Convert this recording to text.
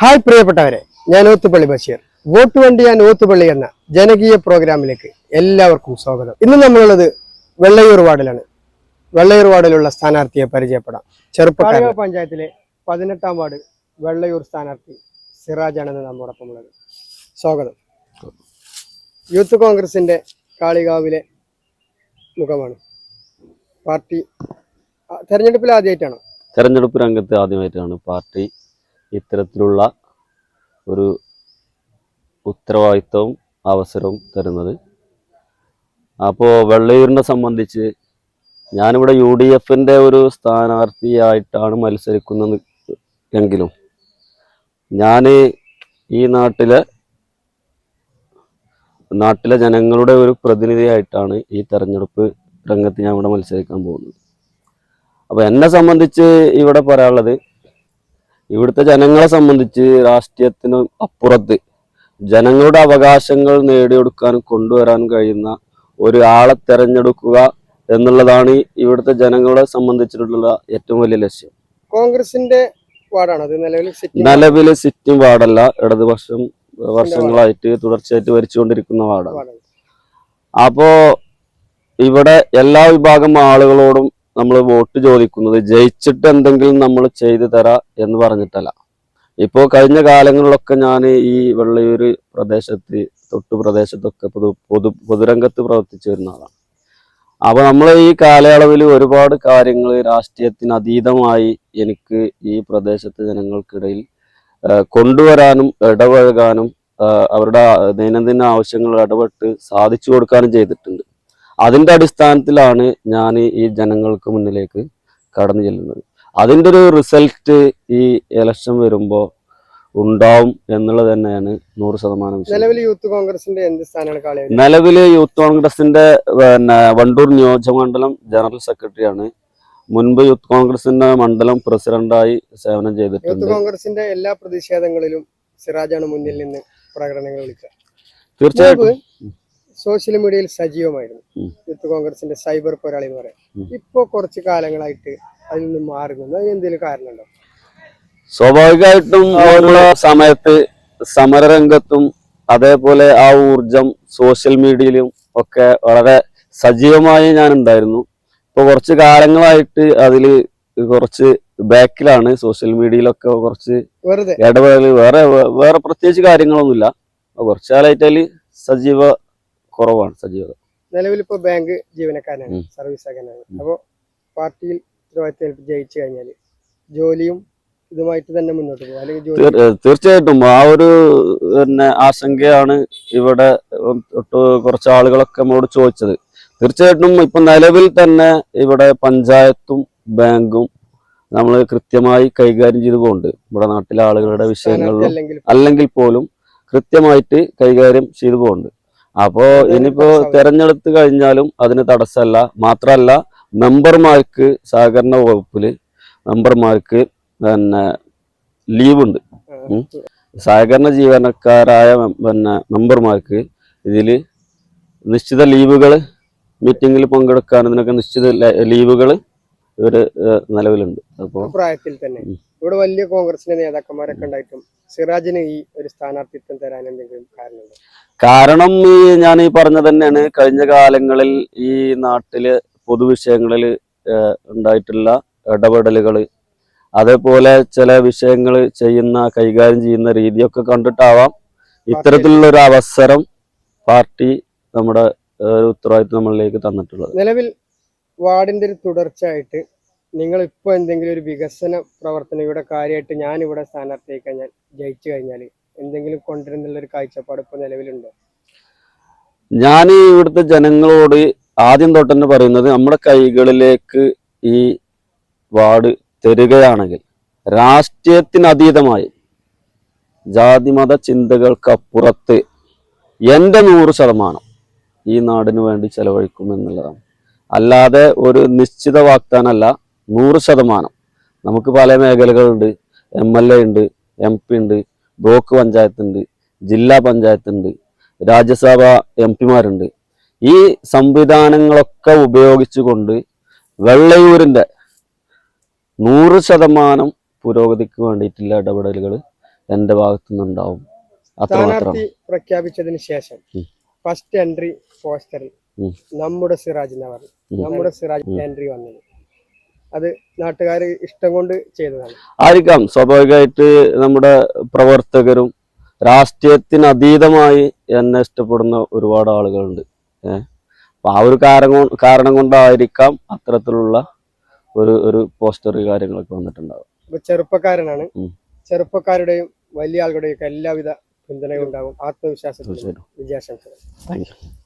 Hi പ്രിയപ്പെട്ടവരെ ഞാൻ ഓത്തുപള്ളി Basheer. Vote വണ്ടി ഞാൻ ഓത്തുപള്ളി എന്ന ജനകീയ പ്രോഗ്രാമിലേക്ക് എല്ലാവർക്കും സ്വാഗതം. ഇന്ന് നമ്മളുള്ളത് വെള്ളയൂർ വാർഡിലാണ്. വെള്ളയൂർ വാർഡിലുള്ള സ്ഥാനാർത്ഥിയെ പരിചയപ്പെടാം. ചെറുപ്പക്കാര പഞ്ചായത്തിലെ പതിനെട്ടാം വാർഡ് വെള്ളയൂർ സ്ഥാനാർത്ഥി സിറാജാണെന്ന് നമ്മോടൊപ്പം ഉള്ളത് സ്വാഗതം. യൂത്ത് കോൺഗ്രസിന്റെ കാളികാവിലെ മുഖമാണ്. പാർട്ടി തെരഞ്ഞെടുപ്പിൽ ആദ്യമായിട്ടാണോ? തെരഞ്ഞെടുപ്പ് രംഗത്ത് ആദ്യമായിട്ടാണ് പാർട്ടി ഇത്തരത്തിലുള്ള ഒരു ഉത്തരവാദിത്വവും അവസരവും തരുന്നത്. അപ്പോൾ വെള്ളയൂരിനെ സംബന്ധിച്ച് ഞാനിവിടെ യു ഡി എഫിന്റെ ഒരു സ്ഥാനാർത്ഥിയായിട്ടാണ് മത്സരിക്കുന്നത് എങ്കിലും ഞാൻ ഈ നാട്ടിലെ നാട്ടിലെ ജനങ്ങളുടെ ഒരു പ്രതിനിധിയായിട്ടാണ് ഈ തെരഞ്ഞെടുപ്പ് രംഗത്ത് ഞാൻ ഇവിടെ മത്സരിക്കാൻ പോകുന്നത്. അപ്പോൾ എന്നെ സംബന്ധിച്ച് ഇവിടെ പറയാനുള്ളത് ഇവിടുത്തെ ജനങ്ങളെ സംബന്ധിച്ച് രാഷ്ട്രീയത്തിന് അപ്പുറത്ത് ജനങ്ങളുടെ അവകാശങ്ങൾ നേടിയെടുക്കാനും കൊണ്ടുവരാനും കഴിയുന്ന ഒരാളെ തെരഞ്ഞെടുക്കുക എന്നുള്ളതാണ് ഇവിടുത്തെ ജനങ്ങളെ സംബന്ധിച്ചിട്ടുള്ള ഏറ്റവും വലിയ ലക്ഷ്യം. കോൺഗ്രസിന്റെ വാർഡാണ് നിലവിൽ സിറ്റിംഗ് വാർഡല്ല ഇടതുപക്ഷം വർഷങ്ങളായിട്ട് തുടർച്ചയായിട്ട് ഭരിച്ചുകൊണ്ടിരിക്കുന്ന വാർഡാണ്. അപ്പോ ഇവിടെ എല്ലാ വിഭാഗം ആളുകളോടും നമ്മൾ വോട്ട് ചോദിക്കുന്നത് ജയിച്ചിട്ട് എന്തെങ്കിലും നമ്മൾ ചെയ്തു തരാ എന്ന് പറഞ്ഞിട്ടല്ല. ഇപ്പോൾ കഴിഞ്ഞ കാലങ്ങളിലൊക്കെ ഞാൻ ഈ വെള്ളയൂർ പ്രദേശത്ത് തൊട്ടു പ്രദേശത്തൊക്കെ പൊതു പൊതു പൊതുരംഗത്ത് പ്രവർത്തിച്ചു വരുന്ന ആളാണ്. അപ്പൊ നമ്മൾ ഈ കാലയളവിൽ ഒരുപാട് കാര്യങ്ങൾ രാഷ്ട്രീയത്തിന് അതീതമായി എനിക്ക് ഈ പ്രദേശത്തെ ജനങ്ങൾക്കിടയിൽ കൊണ്ടുവരാനും ഇടപഴകാനും അവരുടെ ദൈനംദിന ആവശ്യങ്ങൾ ഇടപെട്ട് സാധിച്ചു കൊടുക്കാനും ചെയ്തിട്ടുണ്ട്. അതിന്റെ അടിസ്ഥാനത്തിലാണ് ഞാൻ ഈ ജനങ്ങൾക്ക് മുന്നിലേക്ക് കടന്നു ചെല്ലുന്നത്. അതിന്റെ ഒരു റിസൾട്ട് ഈ ഇലക്ഷൻ വരുമ്പോൾ ഉണ്ടാവും എന്നുള്ളത് തന്നെയാണ് നൂറ് ശതമാനം. നിലവിൽ യൂത്ത് കോൺഗ്രസിന്റെ എന്ത് സ്ഥാനമാണ് യൂത്ത് കോൺഗ്രസിന്റെ പിന്നെ വണ്ടൂർ നിയോജകമണ്ഡലം ജനറൽ സെക്രട്ടറി ആണ്. മുൻപ് യൂത്ത് കോൺഗ്രസിന്റെ മണ്ഡലം പ്രസിഡന്റായി സേവനം ചെയ്തിട്ടുണ്ട്. യൂത്ത് കോൺഗ്രസിന്റെ എല്ലാ പ്രതിഷേധങ്ങളിലും സിറാജാണ് മുന്നിൽ നിന്ന് പ്രകടനങ്ങൾ വിളിക്കുക. തീർച്ചയായിട്ടും. സോഷ്യൽ മീഡിയയിൽ സജീവമായിരുന്നു. യൂത്ത് കോൺഗ്രസിന്റെ സൈബർ പോരാളി എന്ന് പറയാം. ഇപ്പോ കുറച്ച് കാലങ്ങളായിട്ട് അതിൽ നിന്ന് മാറി നിന്നു അത് എന്തെങ്കിലും കാരണമുണ്ടോ? സ്വാഭാവികമായിട്ടും സമയത്ത് സമരരംഗത്തും അതേപോലെ ആ ഊർജം സോഷ്യൽ മീഡിയയിലും ഒക്കെ വളരെ സജീവമായി ഞാൻ ഉണ്ടായിരുന്നു ഇപ്പൊ കുറച്ച് കാലങ്ങളായിട്ട് അതിൽ കുറച്ച് ബാക്കിലാണ് സോഷ്യൽ മീഡിയയിലൊക്കെ കുറച്ച് ഇടപെടൽ വേറെ വേറെ പ്രത്യേകിച്ച് കാര്യങ്ങളൊന്നുമില്ല. കുറച്ച് കാലമായിട്ട് സജീവ കുറവാണ് സജീവത. നിലവിൽ ഇപ്പോ ബാങ്ക് ജീവനക്കാരനാണ് സർവീസ് ആകാനാണ് അപ്പോ പാർട്ടിയിൽ ഉത്തരവാദിത്തം ജയിച്ചു കഴിഞ്ഞാൽ ജോലിയും ഇതുമായിട്ട് തന്നെ മുന്നോട്ട് പോകും. അല്ലെങ്കിൽ തീർച്ചയായിട്ടും ആ ഒരു പിന്നെ ആശങ്കയാണ് ഇവിടെ കുറച്ച് ആളുകളൊക്കെ നമ്മളോട് ചോദിച്ചത്. തീർച്ചയായിട്ടും ഇപ്പൊ നിലവിൽ തന്നെ ഇവിടെ പഞ്ചായത്തും ബാങ്കും നമ്മൾ കൃത്യമായി കൈകാര്യം ചെയ്തു പോകുന്നുണ്ട്. ഇവിടെ നാട്ടിലെ ആളുകളുടെ വിഷയങ്ങളിലും അല്ലെങ്കിൽ അല്ലെങ്കിൽ പോലും കൃത്യമായിട്ട് കൈകാര്യം ചെയ്തു പോകുന്നുണ്ട്. അപ്പോ ഇനിയിപ്പോ. തെരഞ്ഞെടുത്ത് കഴിഞ്ഞാലും അതിന് തടസ്സമല്ല മാത്രമല്ല മെമ്പർമാർക്ക് സഹകരണ വകുപ്പിൽ മെമ്പർമാർക്ക് പിന്നെ ലീവ് ഉണ്ട് ആ, ഉം. സഹകരണ ജീവനക്കാരായ പിന്നെ മെമ്പർമാർക്ക് ഇതിൽ നിശ്ചിത ലീവുകൾ മീറ്റിങ്ങിൽ പങ്കെടുക്കാൻ ഇതിനൊക്കെ നിശ്ചിത ലീവുകൾ ഇവർ നിലവിലുണ്ട്. അപ്പോൾ പ്രായത്തിൽ തന്നെ. ഇവിടെ വലിയ കോൺഗ്രസിന്റെ നേതാക്കന്മാരൊക്കെ ഉണ്ടായിട്ടും സിറാജിന് ഈ ഒരു സ്ഥാനാർത്ഥിത്വം തരാൻ എന്തെങ്കിലും കാരണമുണ്ടോ? കാരണം ഈ ഞാൻ ഈ പറഞ്ഞ തന്നെയാണ്. കഴിഞ്ഞ കാലങ്ങളിൽ ഈ നാട്ടിൽ പൊതുവിഷയങ്ങളിൽ ഉണ്ടായിട്ടുള്ള ഇടപെടലുകൾ അതേപോലെ ചില വിഷയങ്ങൾ ചെയ്യുന്ന കൈകാര്യം ചെയ്യുന്ന രീതിയൊക്കെ കണ്ടിട്ടാവാം ഇത്തരത്തിലുള്ള ഒരു അവസരം പാർട്ടി നമ്മുടെ ഒരു ഉത്തരവാദിത്വം നമ്മളിലേക്ക് തന്നിട്ടുള്ളത്. നിലവിൽ വാർഡിന്റെ ഒരു തുടർച്ചയായിട്ട് നിങ്ങൾ ഇപ്പോൾ എന്തെങ്കിലും ഒരു വികസന പ്രവർത്തനം ഇവിടെ കാര്യമായിട്ട് ഞാൻ ഇവിടെ സ്ഥാനാർത്ഥിയായി കഴിഞ്ഞാൽ ജയിച്ചു കഴിഞ്ഞാൽ എന്തെങ്കിലും കൊണ്ടുവരുന്നുള്ള ഒരു കാഴ്ചപ്പാട് ഇപ്പോൾ നിലവിലുണ്ടോ? ഞാൻ ഇവിടുത്തെ ജനങ്ങളോട് ആദ്യം തൊട്ട് തന്നെ പറയുന്നത് നമ്മുടെ കൈകളിലേക്ക് ഈ വാർഡ് തരികയാണെങ്കിൽ രാഷ്ട്രീയത്തിനതീതമായി ജാതി ജാതിമത ചിന്തകൾക്കപ്പുറത്ത് എന്റെ നൂറ് ശതമാനം ഈ നാടിന് വേണ്ടി ചെലവഴിക്കും എന്നുള്ളതാണ് അല്ലാതെ ഒരു നിശ്ചിത വാഗ്ദാനമല്ല നൂറ് ശതമാനം. നമുക്ക് പല മേഖലകളുണ്ട്. എം എൽ എ ഉണ്ട് എം പി ഉണ്ട് ബ്ലോക്ക് പഞ്ചായത്ത് ഉണ്ട് ജില്ലാ പഞ്ചായത്ത് ഉണ്ട് രാജ്യസഭ എം പിമാരുണ്ട് ഈ സംവിധാനങ്ങളൊക്കെ ഉപയോഗിച്ചുകൊണ്ട് വെള്ളയൂരിന്റെ നൂറ് ശതമാനം പുരോഗതിക്ക് വേണ്ടിയിട്ടുള്ള ഇടപെടലുകൾ എന്റെ ഭാഗത്തു നിന്നുണ്ടാവും അത്രമാത്രം പ്രഖ്യാപിച്ചതിന് ശേഷം ഫസ്റ്റ് എൻട്രി പോസ്റ്ററിൽ. നമ്മുടെ സിറാജ് നവർ പറഞ്ഞു നമ്മുടെ സിറാജ് എൻട്രി വന്നത്. അത് നാട്ടുകാർ ഇഷ്ടം കൊണ്ട് ചെയ്തതാണ്. ആയിരിക്കാം. സ്വാഭാവികമായിട്ട് നമ്മുടെ പ്രവർത്തകരും രാഷ്ട്രീയത്തിന് അതീതമായി എന്നെ ഇഷ്ടപ്പെടുന്ന ഒരുപാട് ആളുകളുണ്ട്. ഏഹ് അപ്പൊ ആ ഒരു കാരണം കാരണം കൊണ്ടായിരിക്കാം അത്തരത്തിലുള്ള ഒരു ഒരു പോസ്റ്റർ കാര്യങ്ങളൊക്കെ വന്നിട്ടുണ്ടാവും ഇപ്പൊ ചെറുപ്പക്കാരനാണ്. ചെറുപ്പക്കാരുടെയും വലിയ ആളുകളുടെയും ഒക്കെ എല്ലാവിധ പിന്തുണയും ഉണ്ടാകും ആത്മവിശ്വാസത്തിൽ വിജയാശംസകൾ. Thank you